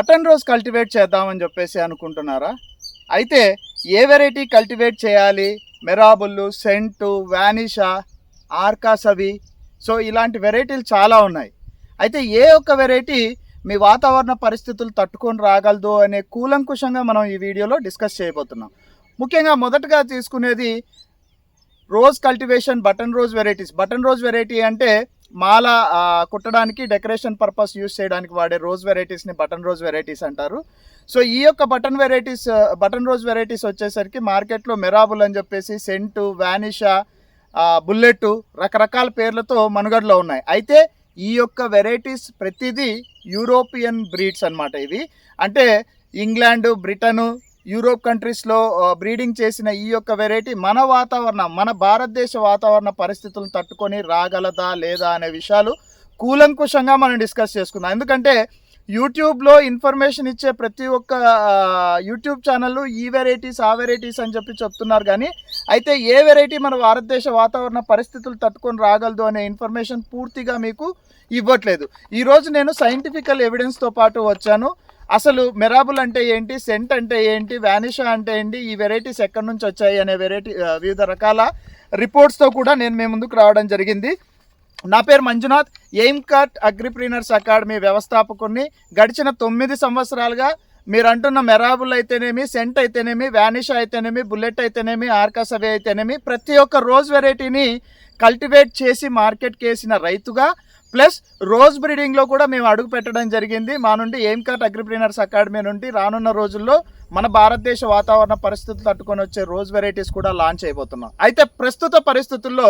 Button rose cultivate చేద్దామని చెప్పేసి అనుకుంటున్నారా? అయితే ఏ వెరైటీ కల్టివేట్ చేయాలి? మెరాబుల్లు సెంటు వానిషా ఆర్కాసవి సో ఇలాంటి వెరైటీలు చాలా ఉన్నాయి. అయితే ఏ ఒక్క వెరైటీ మీ వాతావరణ పరిస్థితులు తట్టుకొని రాగలదు అనే కూలంకుషంగా మనం ఈ వీడియోలో డిస్కస్ చేయబోతున్నాం. ముఖ్యంగా మొదటగా తీసుకునేది rose cultivation button rose varieties. Button rose variety అంటే మాల కుట్టడానికి డెకరేషన్ పర్పస్ యూస్ చేయడానికి వాడే రోజ్ వెరైటీస్ని బటన్ రోజ్ వెరైటీస్ అంటారు. సో ఈ యొక్క button varieties button rose varieties వచ్చేసరికి మార్కెట్లో మెరాబుల్ అని చెప్పేసి సెంటు వ్యానిషా బుల్లెట్ రకరకాల పేర్లతో మనుగడలో ఉన్నాయి. అయితే ఈ యొక్క వెరైటీస్ ప్రతిదీ యూరోపియన్ బ్రీడ్స్ అన్నమాట ఇవి. అంటే ఇంగ్లాండ్ బ్రిటను యూరోప్ కంట్రీస్లో బ్రీడింగ్ చేసిన ఈ యొక్క వెరైటీ మన వాతావరణం మన భారతదేశ వాతావరణ పరిస్థితులను తట్టుకొని రాగలదా లేదా అనే విషయాలు కూలంకుషంగా మనం డిస్కస్ చేసుకుందాం. ఎందుకంటే యూట్యూబ్లో ఇన్ఫర్మేషన్ ఇచ్చే ప్రతి ఒక్క యూట్యూబ్ ఛానళ్ళు ఈ వెరైటీస్ ఆ వెరైటీస్ అని చెప్పి చెప్తున్నారు కానీ అయితే ఏ వెరైటీ మన భారతదేశ వాతావరణ పరిస్థితులు తట్టుకొని రాగలదు అనే ఇన్ఫర్మేషన్ పూర్తిగా మీకు ఇవ్వట్లేదు. ఈరోజు నేను సైంటిఫికల్ ఎవిడెన్స్తో పాటు వచ్చాను. అసలు మెరాబుల్ అంటే ఏంటి? సెంట్ అంటే ఏంటి? వానిషా అంటే ఏంటి? ఈ వెరైటీస్ ఎక్కడి నుంచి వచ్చాయి అనే వెరైటీ వివిధ రకాల రిపోర్ట్స్తో కూడా నేను మీ ముందుకు రావడం జరిగింది. నా పేరు Manjunath aim cart agripreneurs academy వ్యవస్థాపకుని గడిచిన తొమ్మిది సంవత్సరాలుగా మీరు అంటున్న మెరాబుల్ అయితేనేమి సెంట్ అయితేనేమి వానిషా అయితేనేమి బుల్లెట్ అయితేనేమి ఆర్కాసవే అయితేనేమి ప్రతి ఒక్క రోజ్ వెరైటీని కల్టివేట్ చేసి మార్కెట్కి వేసిన రైతుగా ప్లస్ రోజ్ బ్రీడింగ్లో కూడా మేము అడుగు పెట్టడం జరిగింది. మా నుండి ఎయిమ్ అగ్రిప్రీనర్స్ అకాడమీ నుండి రానున్న రోజుల్లో మన భారతదేశ వాతావరణ పరిస్థితులు తట్టుకొని వచ్చే రోజ్ వెరైటీస్ కూడా లాంచ్ అయిపోతున్నాం. అయితే ప్రస్తుత పరిస్థితుల్లో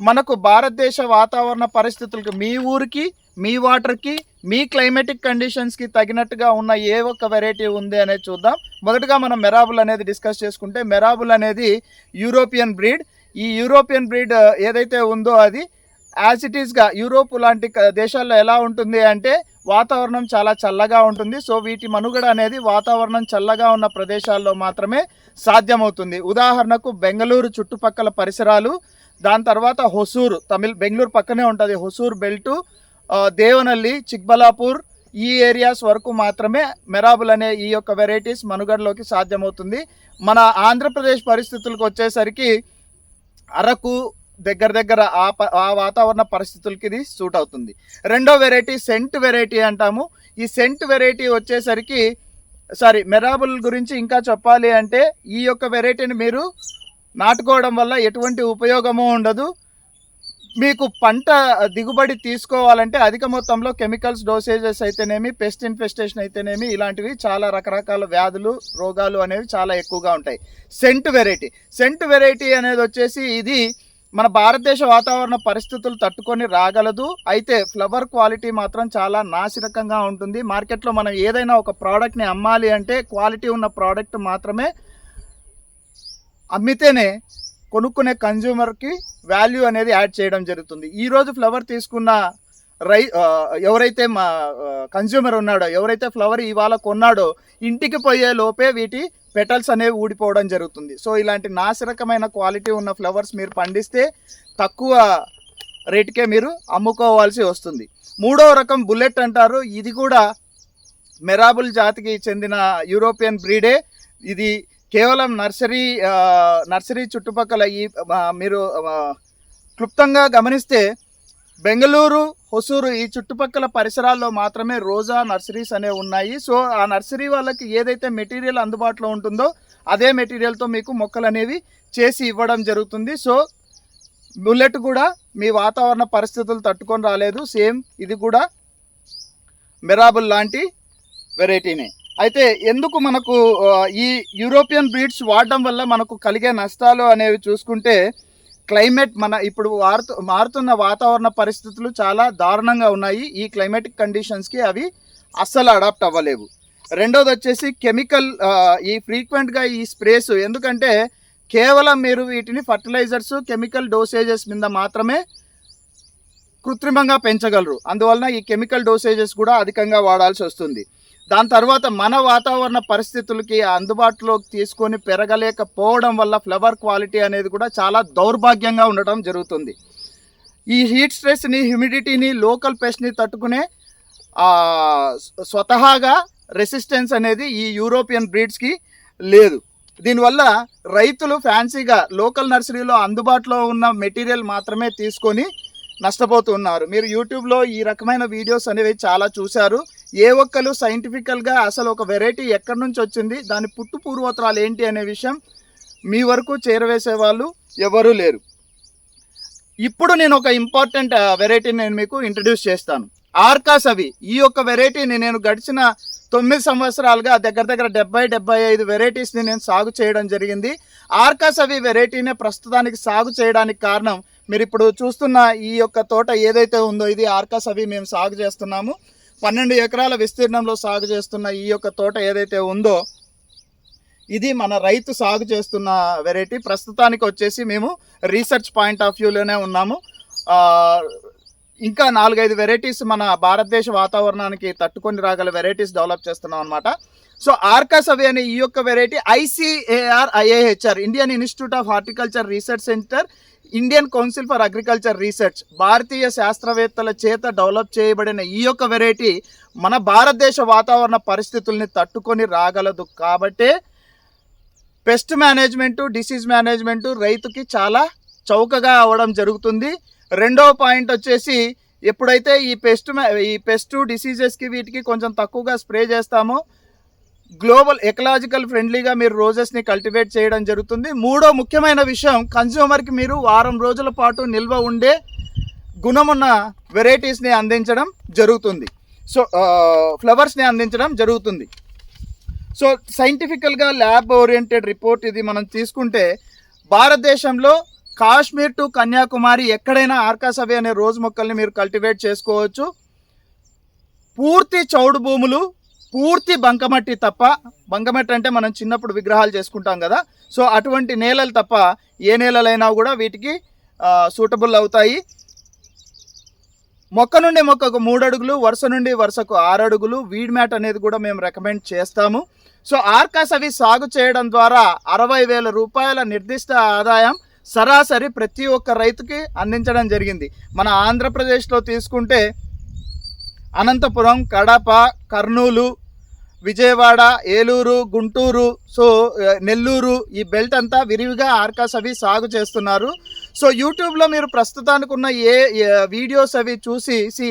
మనకు భారతదేశ వాతావరణ పరిస్థితులకు మీ ఊరికి మీ వాటర్కి మీ క్లైమేటిక్ కండిషన్స్కి తగినట్టుగా ఉన్న ఏ ఒక్క వెరైటీ ఉంది అనేది చూద్దాం. మొదటగా మనం మెరాబుల్ అనేది డిస్కస్ చేసుకుంటే మెరాబుల్ అనేది యూరోపియన్ బ్రీడ్. ఈ యూరోపియన్ బ్రీడ్ ఏదైతే ఉందో అది యాజ్ ఇట్ ఈస్గా యూరోప్ లాంటి దేశాల్లో ఎలా ఉంటుంది అంటే వాతావరణం చాలా చల్లగా ఉంటుంది. సో వీటి మనుగడ అనేది వాతావరణం చల్లగా ఉన్న ప్రదేశాల్లో మాత్రమే సాధ్యమవుతుంది. ఉదాహరణకు బెంగళూరు చుట్టుపక్కల పరిసరాలు దాని తర్వాత హొసూరు తమిళ్ బెంగళూరు పక్కనే ఉంటుంది. హొసూర్ బెల్టు దేవనల్లి చిక్బలాపూర్ ఈ ఏరియాస్ వరకు మాత్రమే మెరాబుల్ అనే ఈ యొక్క వెరైటీస్ మనుగడలోకి సాధ్యమవుతుంది. మన ఆంధ్రప్రదేశ్ పరిస్థితులకు వచ్చేసరికి అరకు దగ్గర దగ్గర ఆ ప- ఆ వాతావరణ పరిస్థితులకి ఇది సూట్ అవుతుంది. రెండో వెరైటీ సెంట్ వెరైటీ అంటాము. ఈ సెంట్ వెరైటీ వచ్చేసరికి సారీ మెరాబుల్ గురించి ఇంకా చెప్పాలి అంటే ఈ యొక్క వెరైటీని మీరు నాటుకోవడం వల్ల ఎటువంటి ఉపయోగము ఉండదు. మీకు పంట దిగుబడి తీసుకోవాలంటే అధిక మొత్తంలో కెమికల్స్ డోసేజెస్ అయితేనేమి పెస్ట్ ఇన్ఫెస్టేషన్ అయితేనేమి ఇలాంటివి చాలా రకరకాల వ్యాధులు రోగాలు అనేవి చాలా ఎక్కువగా ఉంటాయి. Cent variety. సెంట్ వెరైటీ అనేది వచ్చేసి ఇది మన భారతదేశ వాతావరణ పరిస్థితులు తట్టుకొని రాగలదు. అయితే ఫ్లవర్ క్వాలిటీ మాత్రం చాలా నాసిరకంగా ఉంటుంది. మార్కెట్లో మనం ఏదైనా ఒక ప్రోడక్ట్ని అమ్మాలి అంటే క్వాలిటీ ఉన్న ప్రోడక్ట్ మాత్రమే అమ్మితేనే కొనుక్కునే కన్జ్యూమర్కి వాల్యూ అనేది యాడ్ చేయడం జరుగుతుంది. ఈరోజు ఫ్లవర్ తీసుకున్న రై ఎవరైతే మా కన్జ్యూమర్ ఉన్నాడో ఎవరైతే ఫ్లవర్ ఇవాళ కొన్నాడో ఇంటికి పోయే లోపే వీటి పెటల్స్ అనేవి ఊడిపోవడం జరుగుతుంది. సో ఇలాంటి నాసిరకమైన క్వాలిటీ ఉన్న ఫ్లవర్స్ మీరు పండిస్తే తక్కువ రేటుకే మీరు అమ్ముకోవాల్సి వస్తుంది. మూడో రకం బుల్లెట్ అంటారు. ఇది కూడా మెరాబుల్ జాతికి చెందిన యూరోపియన్ బ్రీడే ఇది కేవలం నర్సరీ నర్సరీ చుట్టుపక్కల ఈ మీరు క్లుప్తంగా గమనిస్తే బెంగళూరు హొసూరు ఈ చుట్టుపక్కల పరిసరాల్లో మాత్రమే రోజా నర్సరీస్ అనేవి ఉన్నాయి. సో ఆ నర్సరీ వాళ్ళకి ఏదైతే మెటీరియల్ అందుబాటులో ఉంటుందో అదే మెటీరియల్తో మీకు మొక్కలు అనేవి చేసి ఇవ్వడం జరుగుతుంది. సో బుల్లెట్ కూడా మీ వాతావరణ పరిస్థితులు తట్టుకొని రాలేదు. సేమ్ ఇది కూడా మెరాబుల్ లాంటి వెరైటీనే. అయితే ఎందుకు మనకు ఈ యూరోపియన్ బ్రీడ్స్ వాడడం వల్ల మనకు కలిగే నష్టాలు అనేవి చూసుకుంటే క్లైమేట్ మన ఇప్పుడు మారుతు మారుతున్న వాతావరణ పరిస్థితులు చాలా దారుణంగా ఉన్నాయి. ఈ క్లైమేటిక్ కండిషన్స్కి అవి అస్సలు అడాప్ట్ అవ్వలేవు. రెండోది వచ్చేసి కెమికల్ ఈ ఫ్రీక్వెంట్గా ఈ స్ప్రేస్ ఎందుకంటే కేవలం మీరు వీటిని ఫర్టిలైజర్స్ కెమికల్ డోసేజెస్ మీద మాత్రమే కృత్రిమంగా పెంచగలరు. అందువలన ఈ కెమికల్ డోసేజెస్ కూడా అధికంగా వాడాల్సి వస్తుంది. దాని తర్వాత మన వాతావరణ పరిస్థితులకి అందుబాటులోకి తీసుకొని పెరగలేకపోవడం వల్ల ఫ్లవర్ క్వాలిటీ అనేది కూడా చాలా దౌర్భాగ్యంగా ఉండటం జరుగుతుంది. ఈ హీట్ స్ట్రెస్ని హ్యూమిడిటీని లోకల్ పెస్ట్ని తట్టుకునే స్వతహాగా రెసిస్టెన్స్ అనేది ఈ యూరోపియన్ బ్రీడ్స్కి లేదు. దీనివల్ల రైతులు ఫ్యాన్సీగా లోకల్ నర్సరీలో అందుబాటులో ఉన్న మెటీరియల్ మాత్రమే తీసుకొని నష్టపోతున్నారు. మీరు యూట్యూబ్లో ఈ రకమైన వీడియోస్ అనేవి చాలా చూశారు. ఏ ఒక్కరు సైంటిఫికల్గా అసలు ఒక వెరైటీ ఎక్కడి నుంచి వచ్చింది దాని పుట్టు పూర్వోత్తరాలు ఏంటి అనే విషయం మీ వరకు చేరవేసే వాళ్ళు ఎవరూ లేరు. ఇప్పుడు నేను ఒక ఇంపార్టెంట్ వెరైటీని నేను మీకు ఇంట్రడ్యూస్ చేస్తాను. ఆర్కాస్ అవి ఈ యొక్క వెరైటీని నేను గడిచిన తొమ్మిది సంవత్సరాలుగా దగ్గర దగ్గర డెబ్బై డెబ్బై ఐదు వెరైటీస్ని నేను సాగు చేయడం జరిగింది. ఆర్కాస్ అవి వెరైటీనే ప్రస్తుతానికి సాగు చేయడానికి కారణం మీరు ఇప్పుడు చూస్తున్న ఈ యొక్క తోట ఏదైతే ఉందో ఇది ఆర్కాస్ అవి మేము సాగు చేస్తున్నాము. పన్నెండు ఎకరాల విస్తీర్ణంలో సాగు చేస్తున్న ఈ యొక్క తోట ఏదైతే ఉందో ఇది మన రైతు సాగు చేస్తున్న వెరైటీ ప్రస్తుతానికి వచ్చేసి మేము రీసెర్చ్ పాయింట్ ఆఫ్ వ్యూలోనే ఉన్నాము. ఇంకా నాలుగైదు వెరైటీస్ మన భారతదేశ వాతావరణానికి తట్టుకొని రాగల వెరైటీస్ డెవలప్ చేస్తున్నాం అనమాట సో ఆర్కాస్ అవి అనే ఈ యొక్క variety ICAR IIHR Indian institute of horticulture research centre Indian council for agriculture research భారతీయ శాస్త్రవేత్తల చేత డెవలప్ చేయబడిన ఈ యొక్క వెరైటీ మన భారతదేశ వాతావరణ పరిస్థితుల్ని తట్టుకొని రాగలదు. కాబట్టే పెస్ట్ మేనేజ్మెంట్ డిసీజ్ మేనేజ్మెంట్ రైతుకి చాలా చౌకగా అవ్వడం జరుగుతుంది. రెండవ పాయింట్ వచ్చేసి ఎప్పుడైతే ఈ పెస్ట్ ఈ పెస్ట్ డిసీజెస్కి వీటికి కొంచెం తక్కువగా స్ప్రే చేస్తామో గ్లోబల్ ఎకలాజికల్ ఫ్రెండ్లీగా మీరు రోజెస్ని కల్టివేట్ చేయడం జరుగుతుంది. మూడో ముఖ్యమైన విషయం కన్స్యూమర్కి మీరు వారం రోజుల పాటు నిల్వ ఉండే గుణమున్న వెరైటీస్ని అందించడం జరుగుతుంది. సో ఫ్లవర్స్ని అందించడం జరుగుతుంది. సో సైంటిఫికల్గా ల్యాబ్ ఓరియంటెడ్ రిపోర్ట్ ఇది మనం తీసుకుంటే భారతదేశంలో కాశ్మీర్ టు కన్యాకుమారి ఎక్కడైనా ఆర్కాసవి అనే రోజ్ మొక్కల్ని మీరు కల్టివేట్ చేసుకోవచ్చు. పూర్తి చౌడు భూములు పూర్తి బంకమట్టి తప్ప బంకమట్టి అంటే మనం చిన్నప్పుడు విగ్రహాలు చేసుకుంటాం కదా సో అటువంటి నేలలు తప్ప ఏ నేలలైనా కూడా వీటికి సూటబుల్ అవుతాయి. మొక్క నుండి మొక్కకు మూడు అడుగులు వరుస నుండి వరుసకు ఆరు అడుగులు వీడ్ మ్యాట్ అనేది కూడా మేము రికమెండ్ చేస్తాము. సో ఆర్కాస్ అవి సాగు చేయడం ద్వారా అరవై వేల రూపాయల నిర్దిష్ట ఆదాయం సరాసరి ప్రతి ఒక్క రైతుకి అందించడం జరిగింది. మన ఆంధ్రప్రదేశ్లో తీసుకుంటే అనంతపురం కడప కర్నూలు విజయవాడ ఏలూరు గుంటూరు సో నెల్లూరు ఈ బెల్ట్ అంతా విరివిగా ఆర్కాస్ అవి సాగు చేస్తున్నారు. సో యూట్యూబ్లో మీరు ప్రస్తుతానికి ఉన్న ఏ వీడియోస్ అవి చూసి సి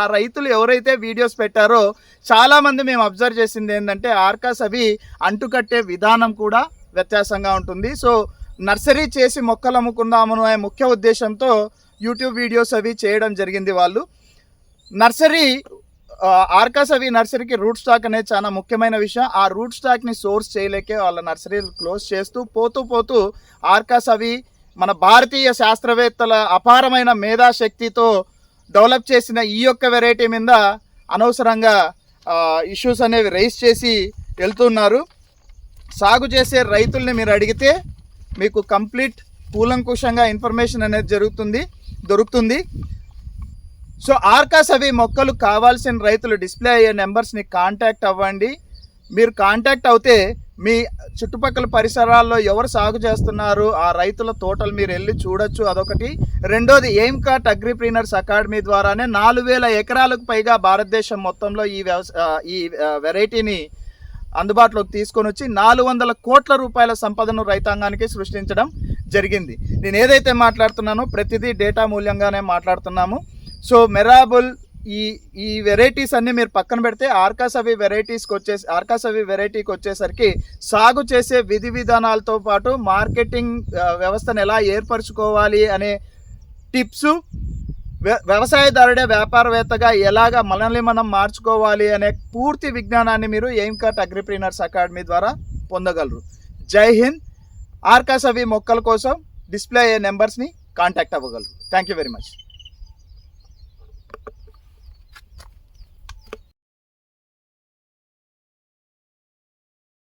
ఆ రైతులు ఎవరైతే వీడియోస్ పెట్టారో చాలామంది మేము అబ్జర్వ్ చేసింది ఏంటంటే ఆర్కాస్ అవి అంటుకట్టే విధానం కూడా వ్యత్యాసంగా ఉంటుంది. సో నర్సరీ చేసి మొక్కలు అమ్ముకుందామను అనే ముఖ్య ఉద్దేశంతో యూట్యూబ్ వీడియోస్ అవి చేయడం జరిగింది వాళ్ళు. నర్సరీ ఆర్కాస్ అవి నర్సరీకి రూట్ స్టాక్ అనేది చాలా ముఖ్యమైన విషయం. ఆ రూట్ స్టాక్ని సోర్స్ చేయలేకే వాళ్ళ నర్సరీలు క్లోజ్ చేస్తూ పోతూ పోతూ ఆర్కాస్ అవి మన భారతీయ శాస్త్రవేత్తల అపారమైన మేధాశక్తితో డెవలప్ చేసిన ఈ యొక్క వెరైటీ మీద అనవసరంగా ఇష్యూస్ అనేవి రైస్ చేసి వెళ్తున్నారు. సాగు చేసే రైతుల్ని మీరు అడిగితే మీకు కంప్లీట్ కూలంకుషంగా ఇన్ఫర్మేషన్ అనేది జరుగుతుంది దొరుకుతుంది. సో ఆర్కాస్ అవి మొక్కలు కావాల్సిన రైతులు డిస్ప్లే అయ్యే నెంబర్స్ని కాంటాక్ట్ అవ్వండి. మీరు కాంటాక్ట్ అవుతే మీ చుట్టుపక్కల పరిసరాల్లో ఎవరు సాగు చేస్తున్నారు ఆ రైతుల తోటలు మీరు వెళ్ళి చూడొచ్చు. అదొకటి. రెండోది ఎయిమ్ కార్ట్ అగ్రిప్రీనర్స్ అకాడమీ ద్వారానే నాలుగు వేల ఎకరాలకు పైగా భారతదేశం మొత్తంలో ఈ వ్యవస ఈ వెరైటీని అందుబాటులోకి తీసుకొని వచ్చి నాలుగు వందల కోట్ల రూపాయల సంపదను రైతాంగానికి సృష్టించడం జరిగింది. నేను ఏదైతే మాట్లాడుతున్నానో ప్రతిదీ డేటా మూల్యంగానే మాట్లాడుతున్నాము. సో మెరాబుల్ ఈ ఈ వెరైటీస్ అన్ని మీరు పక్కన పెడితే ఆర్కాసవి వెరైటీస్కి వచ్చేసి ఆర్కాసవి వెరైటీకి వచ్చేసరికి సాగు చేసే విధి విధానాలతో పాటు మార్కెటింగ్ వ్యవస్థను ఎలా ఏర్పరచుకోవాలి అనే టిప్స్ వ్య- వ్యవసాయదారుడే వ్యాపారవేత్తగా ఎలాగ మనల్ని మనం మార్చుకోవాలి అనే పూర్తి విజ్ఞానాన్ని మీరు ఎయిమ్ కట్ అగ్రిప్రీనర్స్ అకాడమీ ద్వారా పొందగలరు. జై హింద్. ఆర్కాసవి మొక్కల కోసం డిస్ప్లే అయ్యే నెంబర్స్ని contact అవ్వగలరు. Thank you very much.